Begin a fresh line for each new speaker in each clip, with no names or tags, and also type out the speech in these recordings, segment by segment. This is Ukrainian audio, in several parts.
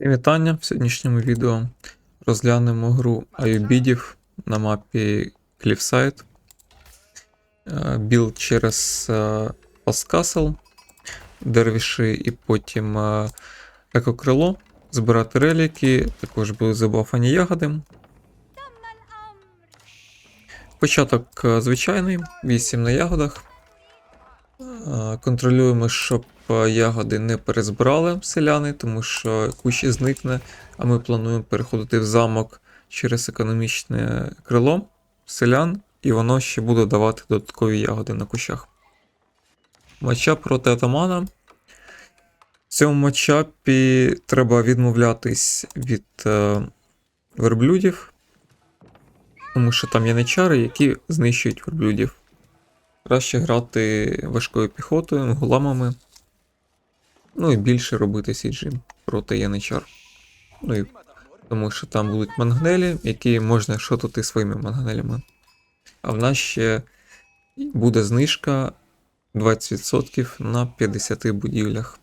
І вітання в сьогоднішньому відео розглянемо гру Аюбідів на мапі Cliffside. Е, Білд через е, Паскасл, дервіші і потім е, екокрило, збирати реліки, також були забафані ягоди. Початок е, звичайний, 8 на ягодах. Е, Контролюємо, щоб е, ягоди не перезбирали селяни, тому що кущ зникне, а ми плануємо переходити в замок через економічне крило селян, і воно ще буде давати додаткові ягоди на кущах. Матчап проти атамана. В цьому матчапі треба відмовлятись від е, верблюдів, тому що там є нечари, які знищують верблюдів. Краще грати важкою піхотою, голамами. Ну і більше робити сіджі проти яничар. Ну і тому що там будуть мангнелі, які можна шотати своїми мангнелями. А в нас ще буде знижка 20% на 50 будівлях.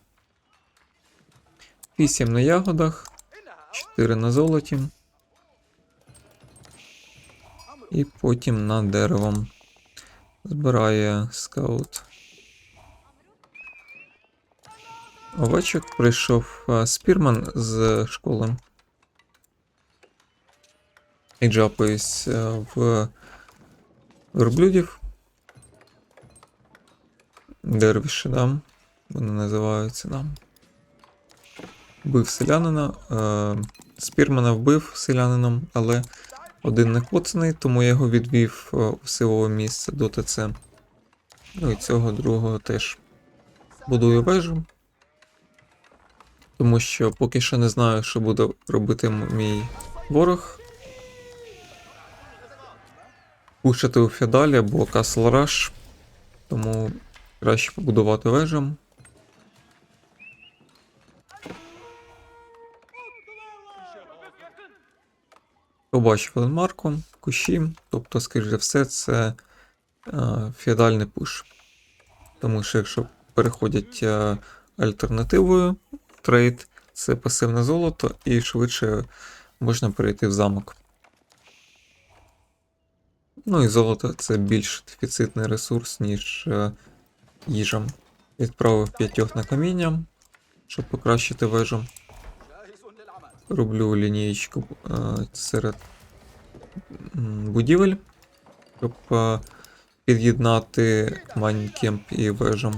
8 на ягодах, 4 на золоті. І потім на деревом. Збирає скаут. Овечок прийшов спірман з школи. І джапаюсь а, в верблюдів. Дервіші, да. Вони називаються, да. Вбив селянина. Е, спірмана вбив селянином, але один не коцаний, тому я його відвів е, у силове місце до ТЦ. Ну і цього другого теж будую вежу. Тому що поки що не знаю, що буде робити мій ворог. Пушити у феодалі або Castle Rush. Тому краще побудувати вежу. Побачив лендмарку, кущі, тобто, скоріш за все, це е, феодальний пуш. Тому що якщо переходять е, альтернативою трейд, це пасивне золото, і швидше можна перейти в замок. Ну і золото це більш дефіцитний ресурс, ніж е, їжа. Відправив п'ятьох на каміння, щоб покращити вежу. Роблю лінієчку е, серед будівель, щоб е, під'єднати Майнкемп і вежу.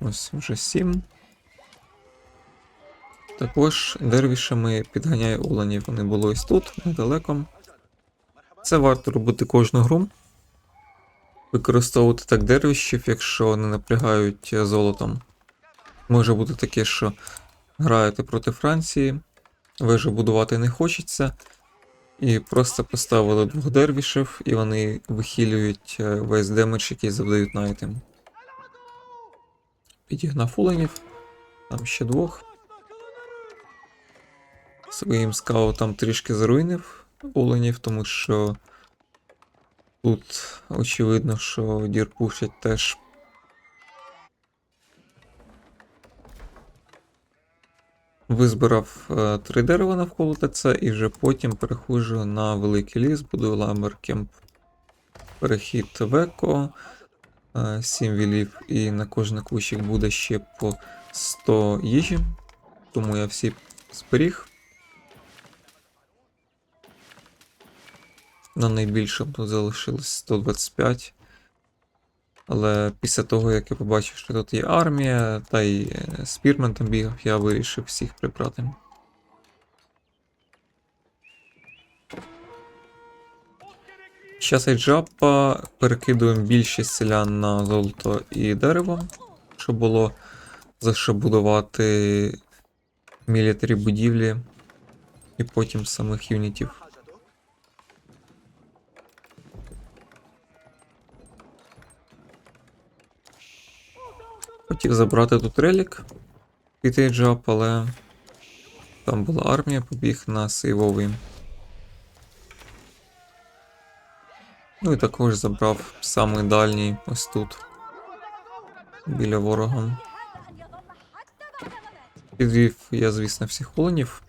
Ось вже 7. Також дервішами підганяю оленів. Вони були ось тут, недалеко. Це варто робити кожну гру. Використовувати так дервішів, якщо не напрягають е, золотом. Може бути таке, що граєте проти Франції, вежу будувати не хочеться, і просто поставили двох дервішів, і вони вихилюють е, весь демедж, який завдають найтем. Підігнав уленів, там ще двох. Своїм скаутом трішки заруйнив оленів, тому що тут очевидно, що дір пушать теж. Визбирав е, три дерева навколо ТЦ і вже потім переходжу на великий ліс, буду ламеркемп. Перехід в еко, 7 вілів, і на кожен кущик буде ще по 100 їжі, тому я всі зберіг. На найбільшому залишилось 125. Але після того, як я побачив, що тут є армія, та й е, спірмен там бігав, я вирішив всіх прибрати. Зараз айджапа перекидуємо більшість селян на золото і дерево, щоб було за що будувати мілітарі будівлі і потім самих юнітів. Хотів забрати тут релік під Ейджап, але там була армія, побіг на сейвовий. Ну і також забрав самий дальній ось тут. Біля ворога. Підвів я, звісно, всіх оленів.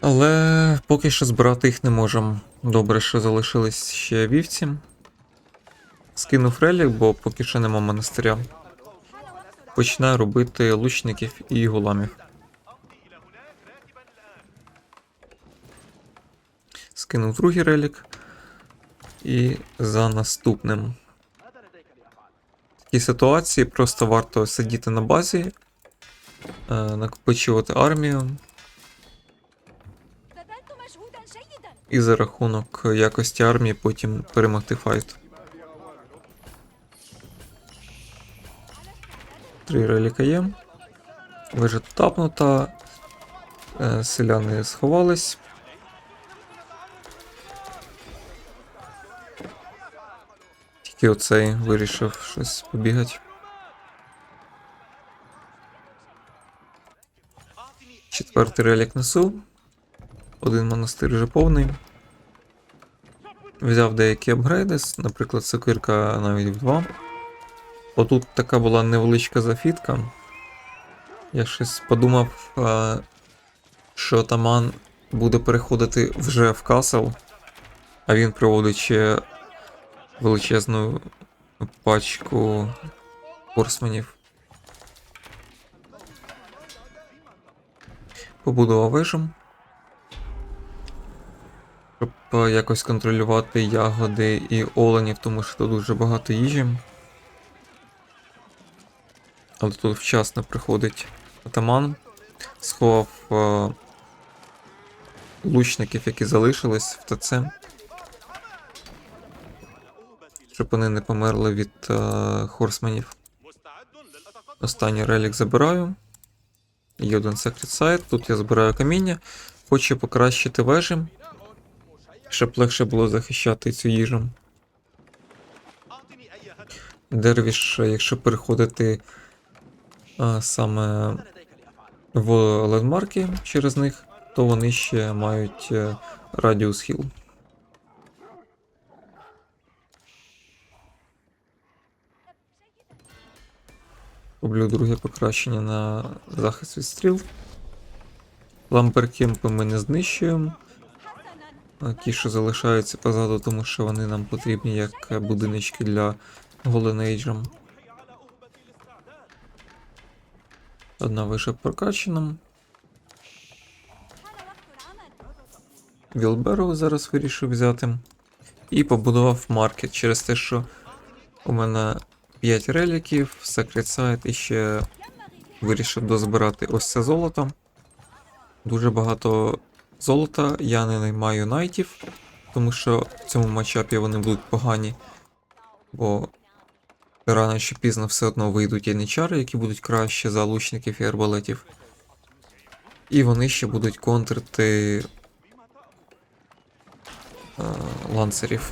Але поки що збирати їх не можемо. Добре, що залишились ще вівці. Скинув релік, бо поки що нема монастиря. Починаю робити лучників і гуламів. Скинув другий релік. І за наступним. В такій ситуації просто варто сидіти на базі, е, накопичувати армію. І за рахунок якості армії потім перемогти файт. Три реліка є. Вежа тапнута. Е, Селяни сховались. Тільки оцей вирішив щось побігати. Четвертий релік несу. Один монастир вже повний. Взяв деякі апгрейди, наприклад, сокирка навіть в 2. Отут така була невеличка зафітка. Я щось подумав, що таман буде переходити вже в касл, а він проводить ще величезну пачку хорсманів. Побудував вежу щоб якось контролювати ягоди і оленів, тому що тут дуже багато їжі. Але тут вчасно приходить атаман, сховав е, лучників, які залишились в ТЦ. Щоб вони не померли від е, хорсманів. Останній релік забираю. Є один секрет сайт. Тут я збираю каміння. Хочу покращити вежі щоб легше було захищати цю їжу. Дервіш, якщо переходити саме в ледмарки через них, то вони ще мають е, радіус хіл. Роблю друге покращення на захист від стріл. Ламперкемпи ми не знищуємо. Ті, що залишаються позаду, тому що вони нам потрібні як е, будиночки для голенейджам. Одна вище прокачана. Вілберу зараз вирішив взяти. І побудував маркет через те, що у мене 5 реліків, сайт і ще вирішив дозбирати ось це золото. Дуже багато золота. Я не наймаю найтів, тому що в цьому матчапі вони будуть погані. Бо рано чи пізно все одно вийдуть яничари, які будуть краще за лучників і арбалетів. І вони ще будуть контрити е, ланцерів.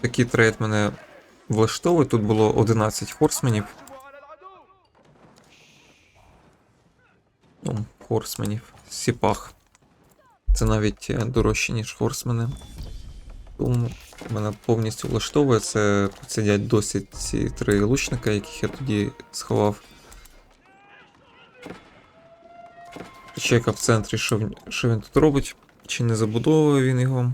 Такий трейд мене влаштовує. Тут було 11 хорсменів. Ну, хорсменів. Сіпах. Це навіть е, дорожче, ніж хорсмени. Тому мене повністю влаштовує. Це сидять досить ці три лучника, яких я тоді сховав. Чека в центрі, що, в- що він тут робить, чи не забудовує він його.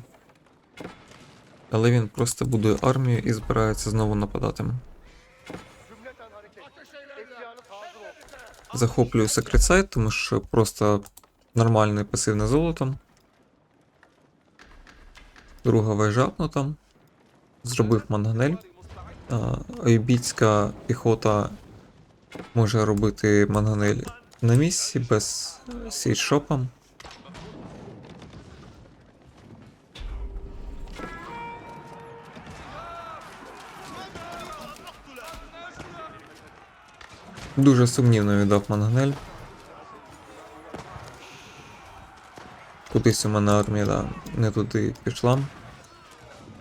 Але він просто будує армію і збирається знову нападати. Захоплюю секрет сайт, тому що просто нормальне пасивне золото. Друга вежа апнута. Зробив манганель. А, Айбіцька піхота може робити манганель на місці без сійшопа. Дуже сумнівно віддав Манганель. Кудись у мене армія да, не туди пішла.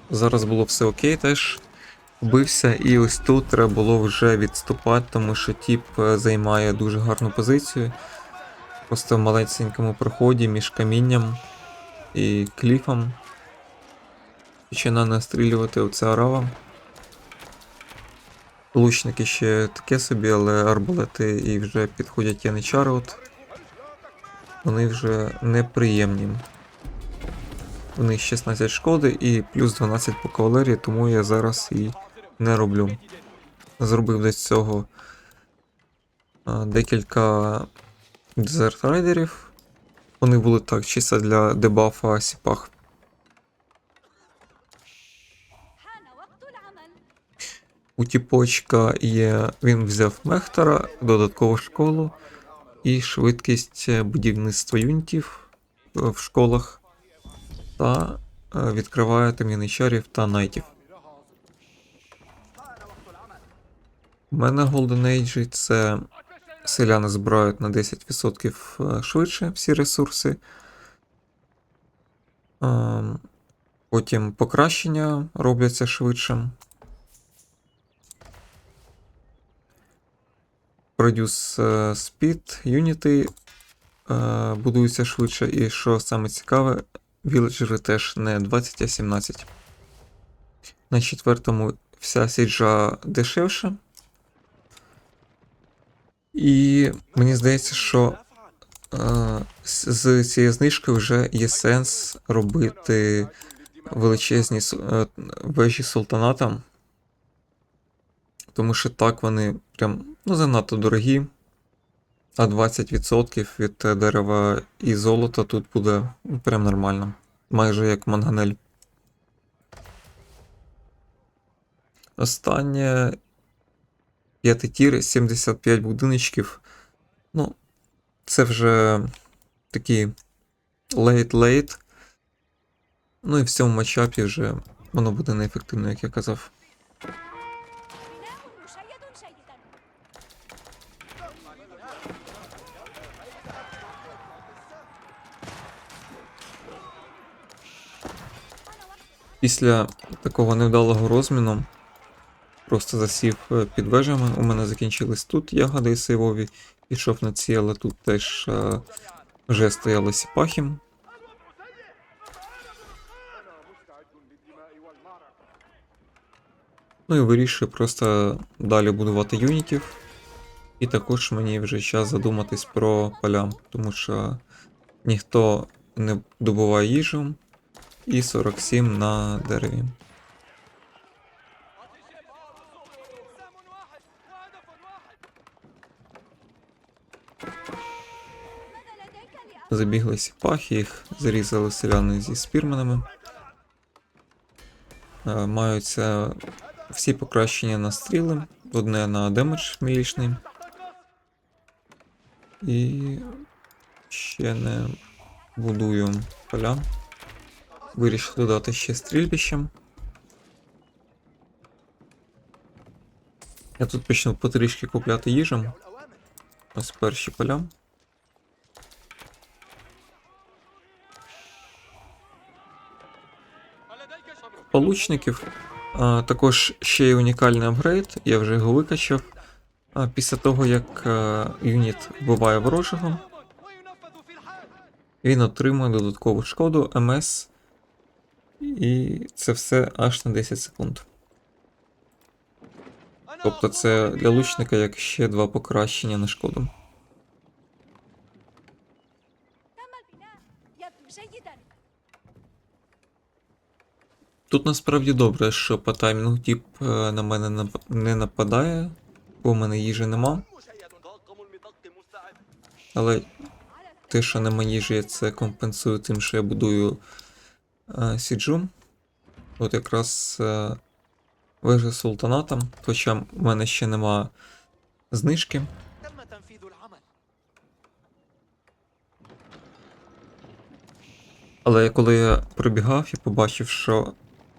Зараз було все окей теж. Вбився, і ось тут треба було вже відступати, тому що тіп е, займає дуже гарну позицію. Просто в маленькому проході між камінням і кліфом. Починає настрілювати оця арава. Лучники ще таке собі, але арбалети і вже підходять яничари от вони вже неприємні. У них 16 шкоди і плюс 12 по кавалерії, тому я зараз і не роблю. Зробив до цього декілька дезертрайдерів. Вони були так, чисто для дебафа сіпах. У тіпочка є. Він взяв Мехтера, додаткову школу і швидкість будівництва юнітів е, в школах та е, відкриває там'яничарів та найтів. У мене Golden Age це селяни збирають на 10% швидше всі ресурси. Ем, Потім покращення робляться швидше. Produce е, Speed, Unity е, будуються швидше, і що саме цікаве, віледжери теж не 20, а 17. На четвертому вся сіджа дешевша. І мені здається, що е, з з цією знижкою вже є сенс робити величезні вежі султаната. Тому що так вони прям ну, занадто дорогі. А 20% від е, дерева і золота тут буде ну, прям нормально. Майже як манганель. Останнє п'ятитір, 75 будиночків. Ну, це вже такі лейт-лейт. Ну і в цьому матчапі вже воно буде неефективно, як я казав. Після такого невдалого розміну просто засів е, під вежами. У мене закінчились тут ягоди сейвові, пішов на ці, але тут теж е, вже стояли сіпахи. Ну і вирішую просто далі будувати юнітів. І також мені вже час задуматись про поля, тому що ніхто не добуває їжу, і 47 на дереві. Забігли сіпахи, їх зрізали селяни зі спірменами. Е, маються всі покращення на стріли, одне на демедж мілічний. І ще не будую поля. Вирішив додати ще стрільбище. Я тут почну потрішки купляти їжу. Ось перші поля. Получників. А, також ще є унікальний апгрейд, я вже його викачав. А, після того, як а, юніт вбиває ворожого, він отримує додаткову шкоду МС. І це все аж на 10 секунд. Тобто це для лучника як ще два покращення на шкоду. Тут насправді добре, що по таймінгу тіп е, на мене не нападає, бо в мене їжі нема. Але те, що нема їжі, я це компенсую тим, що я будую Е, сіджу. От якраз е, вижив султанатом, хоча в мене ще нема знижки. Але коли я пробігав і побачив, що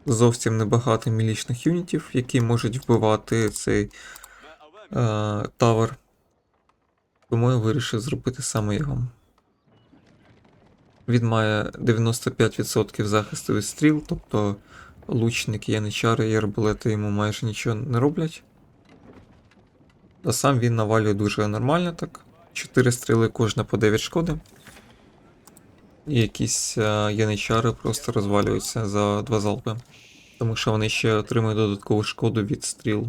зовсім небагато мілічних юнітів, які можуть вбивати цей е, тавер, тому я вирішив зробити саме його. Він має 95% захисту від стріл, тобто лучники, яничари і арбалети йому майже нічого не роблять. А сам він навалює дуже нормально так. 4 стріли кожна по 9 шкоди. І якісь е, яничари просто розвалюються за два залпи. Тому що вони ще отримують додаткову шкоду від стріл.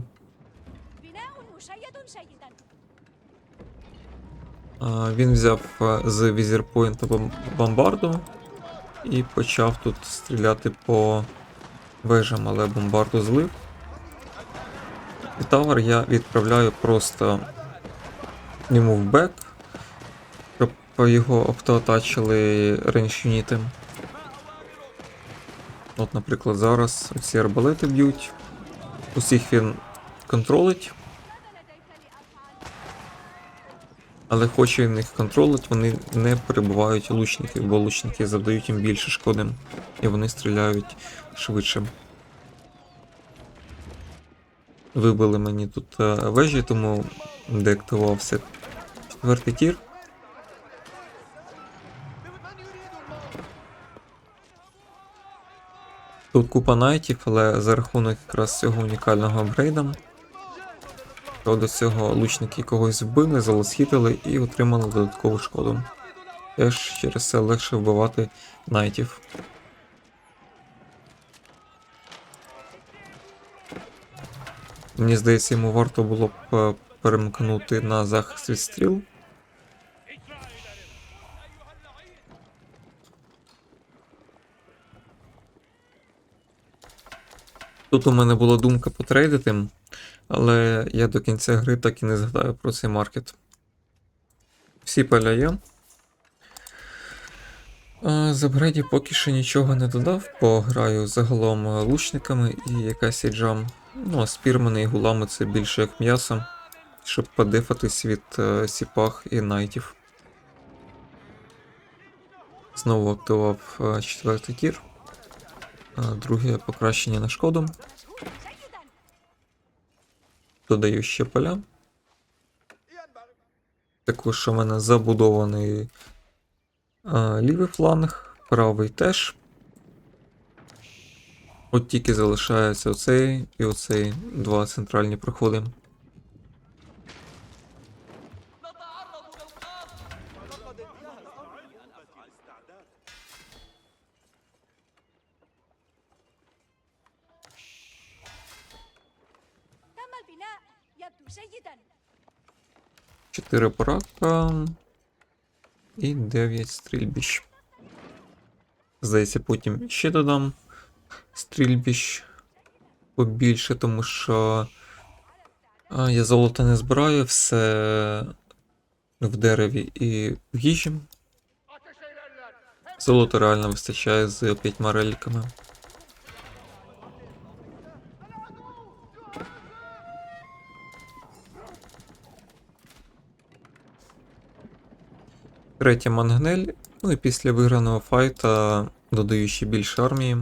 Він взяв е, з візірпойнта бом- бомбарду і почав тут стріляти по вежам, але бомбарду злив. І тавер я відправляю просто йому в бек, щоб його автоатачили рейндж юніти. От, наприклад, зараз ці арбалети б'ють. Усіх він контролить, але хоч він їх контролить, вони не перебувають лучників, бо лучники завдають їм більше шкоди, і вони стріляють швидше. Вибили мені тут е, вежі, тому деактивувався четвертий тір. Тут купа найтів, але за рахунок якраз цього унікального апгрейда. До цього лучники когось вбили, залосхітили і отримали додаткову шкоду. Теж через це легше вбивати найтів. Мені здається, йому варто було б е, перемкнути на захист від стріл. Тут у мене була думка потрейдити, але я до кінця гри так і не згадаю про цей маркет. Всі поля є. З апгрейдів поки що нічого не додав, бо граю загалом лучниками і якась іджам. Ну, а спірмани і гулами це більше як м'ясо, щоб подефатись від е, сіпах і найтів. Знову активував е, четвертий тір друге покращення на шкоду. Додаю ще поля. Також у мене забудований а, лівий фланг, правий теж. От тільки залишається оцей і оцей два центральні проходи. 4 порака і 9 стрільбищ. Здається, потім ще додам стрільбищ побільше, тому що я золото не збираю, все в дереві і в їжі. Золото реально вистачає з п'ятьма реліками. Третя мангнель. Ну і після виграного файта додаю ще більше армії.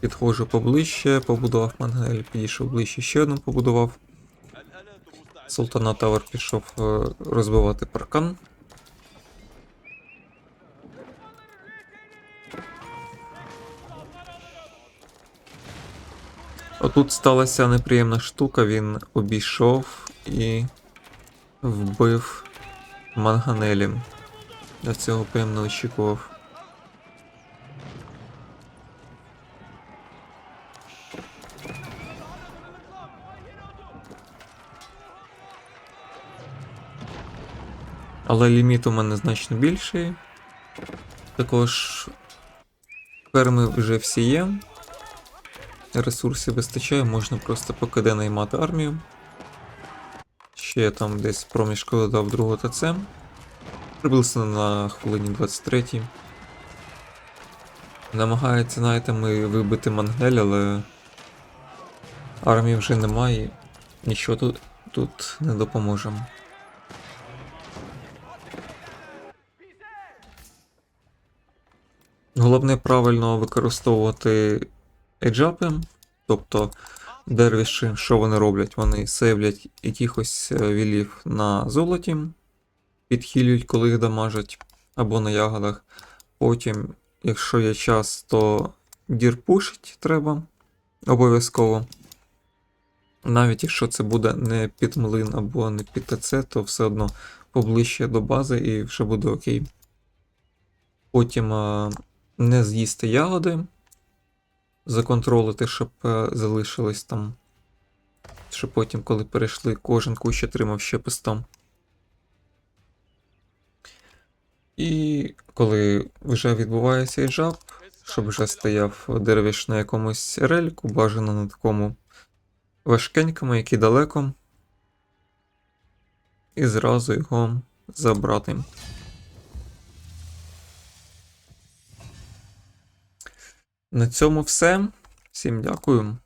Підходжу поближче, побудував мангнель, підійшов ближче, ще одну побудував. Султана Тавер пішов е, розбивати паркан. Отут сталася неприємна штука, він обійшов і вбив Манганелі. Я цього прям не очікував. Але ліміт у мене значно більший. Також ферми вже всі є. Ресурсів вистачає, можна просто по КД наймати армію. Ще я там десь проміжку додав другого ТЦ. Приблизно на хвилині 23. Намагається на айтеми вибити Мангель, але армії вже немає. Нічого тут, тут не допоможе. Головне правильно використовувати еджапи, тобто дервіші, що вони роблять? Вони сейвлять якихось е, вілів на золоті, підхилюють, коли їх дамажать, або на ягодах. Потім, якщо є час, то дірпушить треба обов'язково. Навіть якщо це буде не під млин або не під ТЦ, то все одно поближче до бази і все буде окей. Потім е, не з'їсти ягоди, законтролити, щоб е, залишились там. Щоб потім, коли перейшли, кожен кущ отримав ще пистом. І коли вже відбувається іджаб, щоб вже стояв дервіш на якомусь рельку, бажано на такому важкенькому, який далеко. І зразу його забрати. На цьому все. Всім дякую.